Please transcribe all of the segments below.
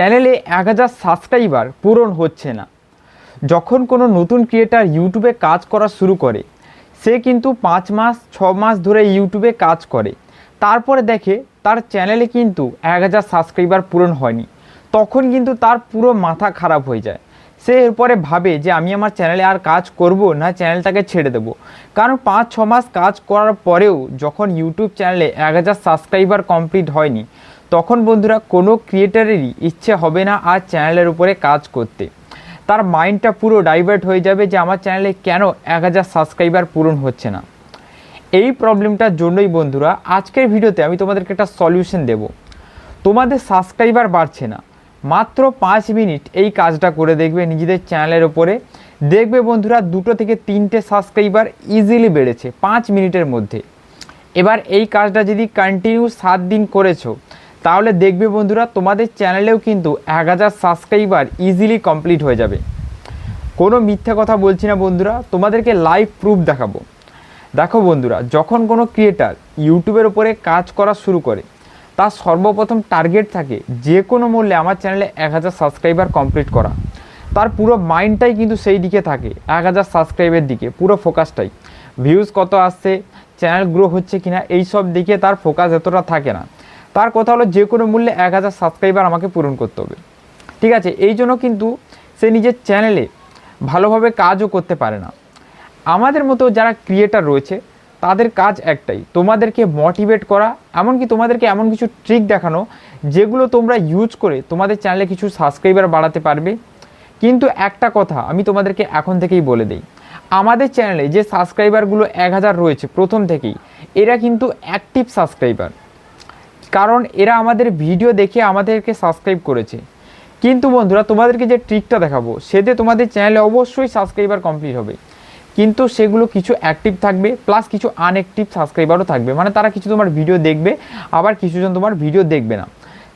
চ্যানেলে এক হাজার সাবস্ক্রাইবার পূরণ হচ্ছে না। যখন কোনো নতুন ক্রিয়েটার ইউটিউবে কাজ করা শুরু করে, সে কিন্তু পাঁচ মাস, ছ মাস ধরে ইউটিউবে কাজ করে। তারপরে দেখে তার চ্যানেলে কিন্তু এক হাজার সাবস্ক্রাইবার পূরণ হয়নি। তখন কিন্তু তার পুরো মাথা খারাপ হয়ে যায়। সে এরপরে ভাবে যে আমি আমার চ্যানেলে আর কাজ করব না, চ্যানেলটাকে ছেড়ে দেবো। কারণ পাঁচ, ছ মাস কাজ করার পরেও যখন ইউটিউব চ্যানেলে এক হাজার সাবস্ক্রাইবার কমপ্লিট হয়নি তখন বন্ধুরা কোনো ক্রিয়েটারেরই ইচ্ছে হবে না আর চ্যানেলের উপরে কাজ করতে। তার মাইন্ডটা পুরো ডাইভার্ট হয়ে যাবে যে আমার চ্যানেলে কেন এক হাজার সাবস্ক্রাইবার পূরণ হচ্ছে না। এই প্রবলেমটার জন্যই বন্ধুরা আজকের ভিডিওতে আমি তোমাদেরকে একটা সলিউশন দেব। তোমাদের সাবস্ক্রাইবার বাড়ছে না। মাত্র পাঁচ মিনিট এই কাজটা করে দেখবে নিজেদের চ্যানেলের ওপরে দেখবে বন্ধুরা দুটো থেকে তিনটে সাবস্ক্রাইবার ইজিলি বেড়েছে পাঁচ মিনিটের মধ্যে। এবার এই কাজটা যদি কন্টিনিউ সাত দিন করেছ তাহলে দেখবে বন্ধুরা, তোমাদের চ্যানেলেও কিন্তু এক হাজার সাবস্ক্রাইবার ইজিলি কমপ্লিট হয়ে যাবে। কোনো মিথ্যা কথা বলছি না বন্ধুরা, তোমাদেরকে লাইভ প্রুফ দেখাবো। দেখো বন্ধুরা, যখন কোনো ক্রিয়েটার ইউটিউবের ওপরে কাজ করা শুরু করে, তার সর্বপ্রথম টার্গেট থাকে যে কোনো মূল্যে আমার চ্যানেলে এক হাজার সাবস্ক্রাইবার কমপ্লিট করা। তার পুরো মাইন্ডটাই কিন্তু সেই দিকে থাকে, এক হাজার সাবস্ক্রাইবের দিকে, পুরো ফোকাসটাই ভিউজ কত আসছে চ্যানেল গ্রো হচ্ছে কিনা এই সব দিকে তার ফোকাস এতটা থাকে না। তার কথা হলো যে কোনো মূল্যে এক হাজার সাবস্ক্রাইবার আমাকে পূরণ করতে হবে। ঠিক আছে? এই জন্য কিন্তু সে নিজের চ্যানেলে ভালোভাবে কাজও করতে পারে না। আমাদের মতো যারা ক্রিয়েটার রয়েছে, তাদের কাজ একটাই, তোমাদেরকে মোটিভেট করা, এমনকি তোমাদেরকে এমন কিছু ট্রিক দেখানো, যেগুলো তোমরা ইউজ করে তোমাদের চ্যানেলে কিছু সাবস্ক্রাইবার বাড়াতে পারবে। কিন্তু একটা কথা আমি তোমাদেরকে এখন থেকেই বলে দিই, আমাদের চ্যানেলে যে সাবস্ক্রাইবারগুলো এক হাজার রয়েছে প্রথম থেকেই, এরা কিন্তু অ্যাক্টিভ সাবস্ক্রাইবার কারণ এরা আমাদের ভিডিও দেখে আমাদেরকে সাবস্ক্রাইব করেছে। কিন্তু বন্ধুরা, তোমাদেরকে যে ট্রিকটা দেখাবো, সেতে তোমাদের চ্যানেলে অবশ্যই সাবস্ক্রাইবার কমপ্লিট হবে। কিন্তু সেগুলো কিছু অ্যাক্টিভ থাকবে প্লাস কিছু আনঅ্যাক্টিভ সাবস্ক্রাইবারও থাকবে। মানে তারা কিছু তোমার ভিডিও দেখবে, আবার কিছুজন তোমার ভিডিও দেখবে না।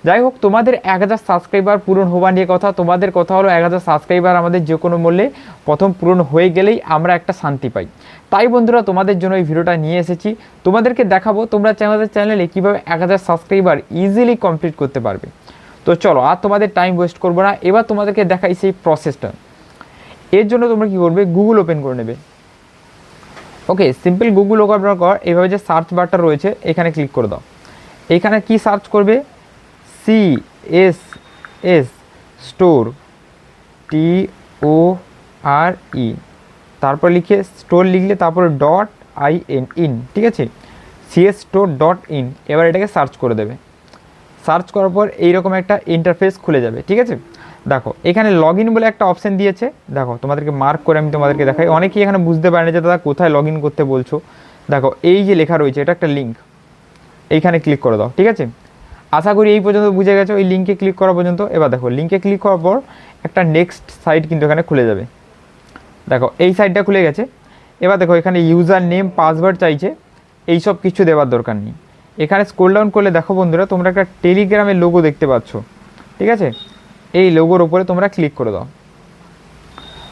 যাই হোক তোমাদের এক হাজার সাবস্ক্রাইবার পূরণ হওয়া নিয়ে কথা, তোমাদের কথা হলো এক হাজার সাবস্ক্রাইবার আমাদের যে কোনো মূল্যে প্রথম পূরণ হয়ে গেলেই আমরা একটা শান্তি পাই। তাই বন্ধুরা, তোমাদের জন্য এই ভিডিওটা নিয়ে এসেছি। তোমাদেরকে দেখাবো তোমরা আমাদের চ্যানেলে কীভাবে এক হাজার সাবস্ক্রাইবার ইজিলি কমপ্লিট করতে পারবে। তো চলো, আর তোমাদের টাইম ওয়েস্ট করব না। এবার তোমাদেরকে দেখাই সেই প্রসেসটা এর জন্য তোমরা কী করবে? গুগল ওপেন করে নেবে। ওকে সিম্পল গুগল ওপেন কর এইভাবে যে সার্চ বারটা রয়েছে, এখানে ক্লিক করে দাও। এখানে কি সার্চ করবে? C S S store T O R E তারপর লিখে স্টোর লিখলে তারপরে ডট আই এন ইন ঠিক আছে? সিএস স্টোর ডট ইন এবার এটাকে সার্চ করে দেবে। সার্চ করার পর এইরকম একটা ইন্টারফেস খুলে যাবে, ঠিক আছে? দেখো, এখানে লগ ইন বলে একটা অপশান দিয়েছে। দেখো, তোমাদেরকে মার্ক করে আমি তোমাদেরকে দেখাই। অনেকেই এখানে বুঝতে পারে না যে দাদা কোথায় লগ ইন করতে বলছো। দেখো, এই যে লেখা রয়েছে, এটা একটা লিঙ্ক এইখানে ক্লিক করে দাও, ঠিক আছে? আশা করি এই পর্যন্ত বুঝে গেছো, এই লিঙ্কে ক্লিক করা পর্যন্ত। এবার দেখো লিঙ্কে ক্লিক করার পর একটা নেক্সট সাইট কিন্তু এখানে খুলে যাবে। দেখো, এই সাইটটা খুলে গেছে। এবার দেখো, এখানে ইউজার নেম পাসওয়ার্ড চাইছে। এই সব কিছু দেওয়ার দরকার নেই। এখানে স্কোল ডাউন করলে দেখো বন্ধুরা, তোমরা একটা টেলিগ্রামের লোগো দেখতে পাচ্ছ। ঠিক আছে? এই লোগোর ওপরে তোমরা ক্লিক করে দাও।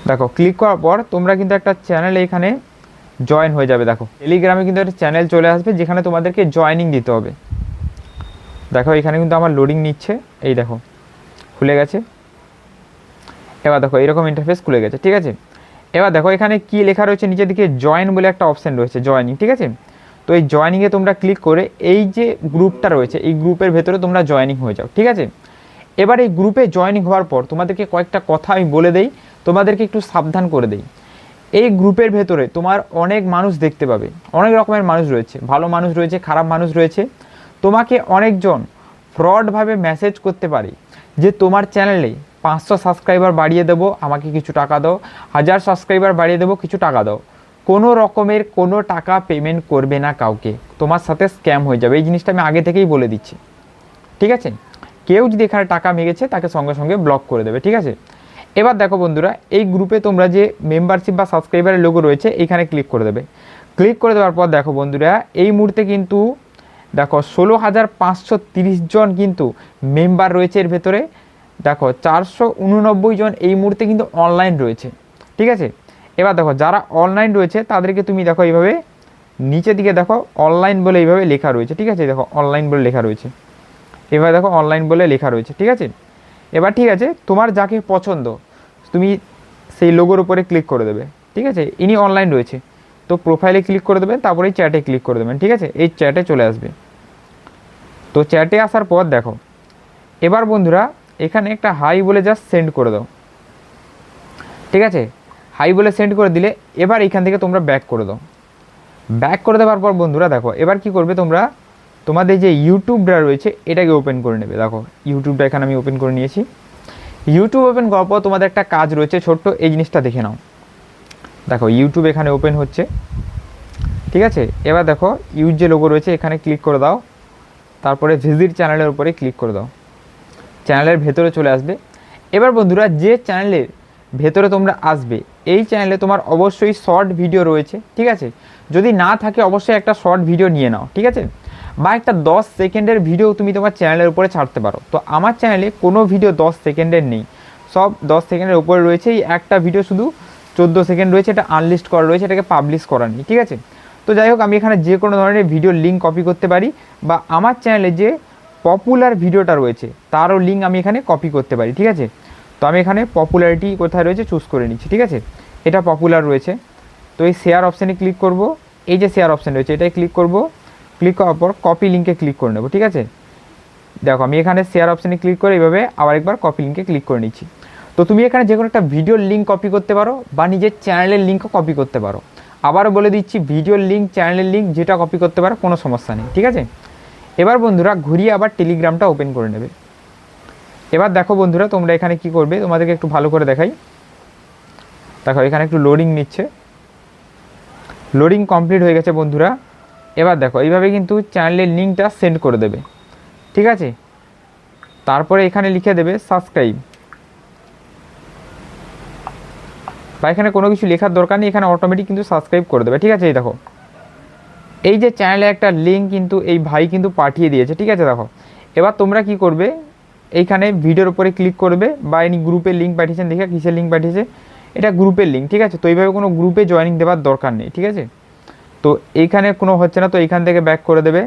দেখো ক্লিক করার পর তোমরা কিন্তু একটা চ্যানেল এখানে জয়েন হয়ে যাবে। দেখো টেলিগ্রামে কিন্তু একটা চ্যানেল চলে আসবে, যেখানে তোমাদেরকে জয়েনিং দিতে হবে। দেখো, এখানে কিন্তু আমার লোডিং নিচ্ছে। এই দেখো, খুলে গেছে। এবার দেখো, এরকম ইন্টারফেস খুলে গেছে, ঠিক আছে? এবার দেখো, এখানে কি লেখা রয়েছে? নিচের দিকে জয়েন বলে একটা অপশান রয়েছে জয়েনিং ঠিক আছে? তো এই জয়েনিংয়ে তোমরা ক্লিক করে এই যে গ্রুপটা রয়েছে, এই গ্রুপের ভেতরে তোমরা জয়েনিং হয়ে যাও, ঠিক আছে? এবার এই গ্রুপে জয়েনিং হওয়ার পর তোমাদেরকে কয়েকটা কথা আমি বলে দেই, তোমাদেরকে একটু সাবধান করে দেই। এই গ্রুপের ভেতরে তোমার অনেক মানুষ দেখতে পাবে, অনেক রকমের মানুষ রয়েছে, ভালো মানুষ রয়েছে, খারাপ মানুষ রয়েছে। তোমাকে অনেকজন ফ্রডভাবে মেসেজ করতে পারে যে তোমার চ্যানেলে পাঁচশো সাবস্ক্রাইবার বাড়িয়ে দেবো, আমাকে কিছু টাকা দাও। হাজার সাবস্ক্রাইবার বাড়িয়ে দেবো, কিছু টাকা দাও। কোনো রকমের কোনো টাকা পেমেন্ট করবে না কাউকে। তোমার সাথে স্ক্যাম হয়ে যাবে। এই জিনিসটা আমি আগে থেকেই বলে দিচ্ছি। ঠিক আছে? কেউ যদি এখানে টাকা মেগেছে, তাকে সঙ্গে সঙ্গে ব্লক করে দেবে। ঠিক আছে? এবার দেখো বন্ধুরা, এই গ্রুপে তোমরা যে মেম্বারশিপ বা সাবস্ক্রাইবারের লোগো রয়েছে, এখানে ক্লিক করে দেবে। ক্লিক করে দেওয়ার পর দেখো বন্ধুরা, এই মুহূর্তে কিন্তু দেখো ষোলো হাজার পাঁচশো তিরিশ জন কিন্তু মেম্বার রয়েছে এর ভেতরে। দেখো, চারশো উননব্বই জন এই মুহূর্তে কিন্তু অনলাইন রয়েছে। ঠিক আছে? এবার দেখো, যারা অনলাইন রয়েছে, তাদেরকে তুমি দেখো এইভাবে নিচের দিকে দেখো অনলাইন বলে এইভাবে লেখা রয়েছে। ঠিক আছে? দেখো অনলাইন বলে লেখা রয়েছে। এবার দেখো অনলাইন বলে লেখা রয়েছে। ঠিক আছে? এবার ঠিক আছে, তোমার যাকে পছন্দ, তুমি সেই লোগোর উপরে ক্লিক করে দেবে। ঠিক আছে? ইনি অনলাইন রয়েছে। তো প্রোফাইলে ক্লিক করে দেবেন, তারপরে চ্যাটে ক্লিক করে দেবেন, ঠিক আছে? এই চ্যাটে চলে আসবে। তো চ্যাটে আসার পর দেখো, এবার বন্ধুরা এখানে একটা হাই বলে জাস্ট সেন্ড করে দাও। ঠিক আছে? হাই বলে সেন্ড করে দিলে এবার এখান থেকে তোমরা ব্যাক করে দাও। ব্যাক করে দেওয়ার পর বন্ধুরা দেখো, এবার কি করবে তোমরা? তোমাদের যে ইউটিউবটা রয়েছে, এটাকে ওপেন করে নেবে। দেখো ইউটিউবটা এখানে আমি ওপেন করে নিয়েছি। ইউটিউব ওপেন করার পর তোমাদের একটা কাজ রয়েছে, ছোট্ট, এই জিনিসটা দেখে নাও। দেখো ইউটিউব এখানে ওপেন হচ্ছে। ঠিক আছে? এবার দেখো ইউজ যে লোগো রয়েছে, এখানে ক্লিক করে দাও। তারপরে ভিজিট চ্যানেলের উপরে ক্লিক করে দাও। চ্যানেলের ভেতরে চলে আসবে। এবার বন্ধুরা, যে চ্যানেলের ভেতরে তোমরা আসবে, এই চ্যানেলে তোমার অবশ্যই শর্ট ভিডিও রয়েছে। ঠিক আছে? যদি না থাকে, অবশ্যই একটা শর্ট ভিডিও নিয়ে নাও। ঠিক আছে? বা একটা দশ সেকেন্ডের ভিডিও তুমি তোমার চ্যানেলের উপরে ছাড়তে পারো। তো আমার চ্যানেলে কোনো ভিডিও দশ সেকেন্ডের নেই। সব দশ সেকেন্ডের উপরে রয়েছে। এই একটা ভিডিও শুধু চোদ্দ সেকেন্ড রয়েছে, এটা আনলিস্ট করা রয়েছে, এটাকে পাবলিশ করা নেই, ঠিক আছে? তো যাই হোক, আমি এখানে যে কোনো ধরনের ভিডিও লিঙ্ক কপি করতে পারি, বা আমার চ্যানেলে যে পপুলার ভিডিওটা রয়েছে, তারও লিঙ্ক আমি এখানে কপি করতে পারি, ঠিক আছে? তো আমি এখানে পপুলারিটি কোথায় রয়েছে চুজ করে নিচ্ছি, ঠিক আছে? এটা পপুলার রয়েছে, তো এই শেয়ার অপশানে ক্লিক করব, এই যে শেয়ার অপশান রয়েছে এটাই ক্লিক করব ক্লিক করার পর কপি লিঙ্কে ক্লিক করে নেব, ঠিক আছে? দেখো, আমি এখানে শেয়ার অপশানে ক্লিক করে এইভাবে আবার একবার কপি লিঙ্কে ক্লিক করে নিচ্ছি। তো তুমি এখানে যে কোনো একটা ভিডিওর লিঙ্ক কপি করতে পারো বা নিজের চ্যানেলের লিঙ্কও কপি করতে পারো। আবারও বলে দিচ্ছি ভিডিওর লিঙ্ক চ্যানেলের লিঙ্ক যেটা কপি করতে পারো, কোনো সমস্যা নেই, ঠিক আছে? এবার বন্ধুরা ঘুরিয়ে আবার টেলিগ্রামটা ওপেন করে নেবে। এবার দেখো বন্ধুরা, তোমরা এখানে কি করবে? তোমাদেরকে একটু ভালো করে দেখাই। দেখো, এখানে একটু লোডিং নিচ্ছে। লোডিং কমপ্লিট হয়ে গেছে বন্ধুরা। এবার দেখো, এইভাবে কিন্তু চ্যানেলের লিঙ্কটা সেন্ড করে দেবে। ঠিক আছে? তারপরে এখানে লিখে দেবে সাবস্ক্রাইব বা এখানে কোনো কিছু লেখার দরকার নেই, এখানে অটোমেটিক কিন্তু সাবস্ক্রাইব করে দেবে, ঠিক আছে? এই দেখো। এই যে চ্যানেলে একটা লিঙ্ক কিন্তু এই ভাই কিন্তু পাঠিয়ে দিয়েছে, ঠিক আছে? দেখো। এবার তোমরা কি করবে? এইখানে ভিডিওর উপরে ক্লিক করবে বা ইনি গ্রুপের লিঙ্ক পাঠিয়েছেন, দেখে কিসের লিঙ্ক পাঠিয়েছে? এটা গ্রুপের লিঙ্ক ঠিক আছে? তো এইভাবে কোনো গ্রুপে জয়েনিং দেওয়ার দরকার নেই, ঠিক আছে? তো এইখানে কোনো হচ্ছে না, তো এইখান থেকে ব্যাক করে দেবে।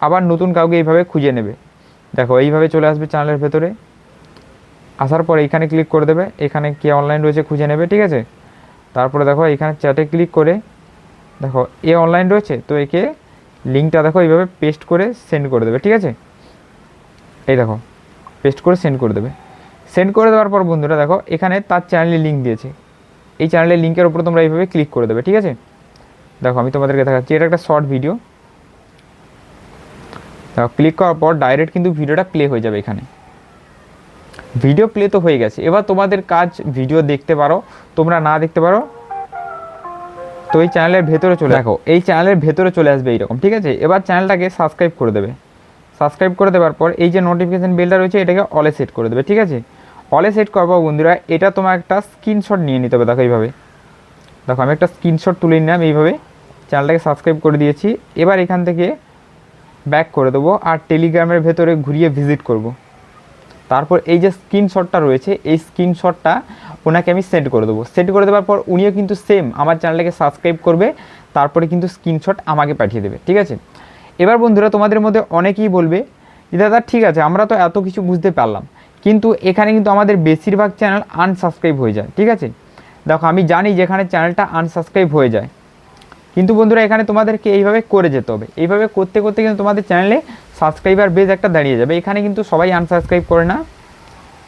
আবার নতুন কাউকে এইভাবে খুঁজে নেবে। দেখো, এইভাবে চলে আসবে চ্যানেলের ভেতরে। আসার পর এইখানে ক্লিক করে দেবে, এখানে কে অনলাইন রয়েছে খুঁজে নেবে, ঠিক আছে? তারপরে দেখো, এখানে চ্যাটে ক্লিক করে, দেখো, এ অনলাইন রয়েছে, তো একে লিঙ্কটা দেখো, এইভাবে পেস্ট করে সেন্ড করে দেবে, ঠিক আছে? এই দেখো পেস্ট করে সেন্ড করে দেবে। সেন্ড করে দেওয়ার পর বন্ধুরা, দেখো, এখানে তার চ্যানেলে লিঙ্ক দিয়েছে। এই চ্যানেলের লিঙ্কের উপর তোমরা এইভাবে ক্লিক করে দেবে, ঠিক আছে? দেখো, আমি তোমাদেরকে দেখাচ্ছি, এটা একটা শর্ট ভিডিও দেখো ক্লিক করার পর ডাইরেক্ট কিন্তু ভিডিওটা প্লে হয়ে যাবে এখানে। ভিডিও প্লে তো হয়ে গেছে। এবার তোমাদের কাজ ভিডিও দেখতে পারো। তোমরা না দেখতে পারো। তো এই চ্যানেলের ভেতরে চলে দেখো। এই চ্যানেলের ভেতরে চলে আসবে এইরকম ঠিক আছে? এবার চ্যানেলটাকে সাবস্ক্রাইব করে দেবে। সাবস্ক্রাইব করে দেওয়ার পর এই যে নোটিফিকেশান বেলটা রয়েছে এটাকে অলে সেট করে দেবে ঠিক আছে? অলে সেট করব বন্ধুরা এটা তোমার একটা স্ক্রিনশট নিয়ে নিতে হবে দেখো এইভাবে। দেখো আমি একটা স্ক্রিনশট তুলে নিলাম এইভাবে। চ্যানেলটাকে সাবস্ক্রাইব করে দিয়েছি। এবার এখান থেকে ব্যাক করে দেবো আর টেলিগ্রামের ভেতরে ঘুরিয়ে ভিজিট করব। তারপর এই যে স্ক্রিনশটটা রয়েছে, এই স্ক্রিনশটটা ওনাকে আমি সেন্ড করে দেবো। সেন্ড করে দেওয়ার পর উনিও কিন্তু সেম আমার চ্যানেলটাকে সাবস্ক্রাইব করবে, তারপরে কিন্তু স্ক্রিনশট আমাকে পাঠিয়ে দেবে, ঠিক আছে? এবার বন্ধুরা, তোমাদের মধ্যে অনেকেই বলবে যে দাদা, ঠিক আছে, আমরা তো এত কিছু বুঝতে পারলাম, কিন্তু এখানে কিন্তু আমাদের বেশিরভাগ চ্যানেল আনসাবস্ক্রাইব হয়ে যায়, ঠিক আছে? দেখো, আমি জানি যেখানে চ্যানেলটা আনসাবস্ক্রাইব হয়ে যায়। কিন্তু বন্ধুরা, এখানে তোমাদেরকে এইভাবে করে যেতে হবে। এইভাবে করতে করতে কিন্তু তোমাদের চ্যানেলে সাবস্ক্রাইবার বেজ একটা দাঁড়িয়ে যাবে। এখানে কিন্তু সবাই আনসাবস্ক্রাইব করে না।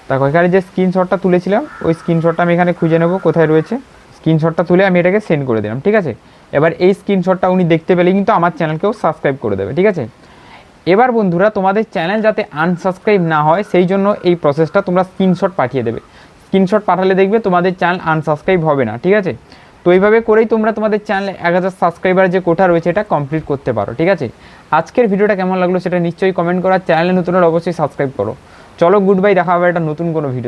দেখো, এখানে যে স্ক্রিনশটটা তুলেছিলাম, ওই স্ক্রিনশটটা আমি এখানে খুঁজে নেব কোথায় রয়েছে। স্ক্রিনশটটা তুলে আমি এটাকে সেন্ড করে দিলাম, ঠিক আছে? এবার এই স্ক্রিনশটটা উনি দেখতে পেলে কিন্তু আমার চ্যানেলকেও সাবস্ক্রাইব করে দেবে, ঠিক আছে? এবার বন্ধুরা, তোমাদের চ্যানেল যাতে আনসাবস্ক্রাইব না হয়, সেই জন্য এই প্রসেসটা তোমরা স্ক্রিনশট পাঠিয়ে দেবে। স্ক্রিনশট পাঠালে দেখবে তোমাদের চ্যানেল আনসাবস্ক্রাইব হবে না, ঠিক আছে? তো এইভাবে করেই তোমরা তোমাদের চ্যানেলে এক হাজার সাবস্ক্রাইবার যে কোঠা রয়েছে, এটা কমপ্লিট করতে পারো, ঠিক আছে? আজকের ভিডিওটা কেমন লাগল সেটা নিশ্চয়ই কমেন্ট করার চ্যানেলে নতুন অবশ্যই সাবস্ক্রাইব করো। চলো গুড বাই দেখা হবে একটা নতুন কোনো ভিডিও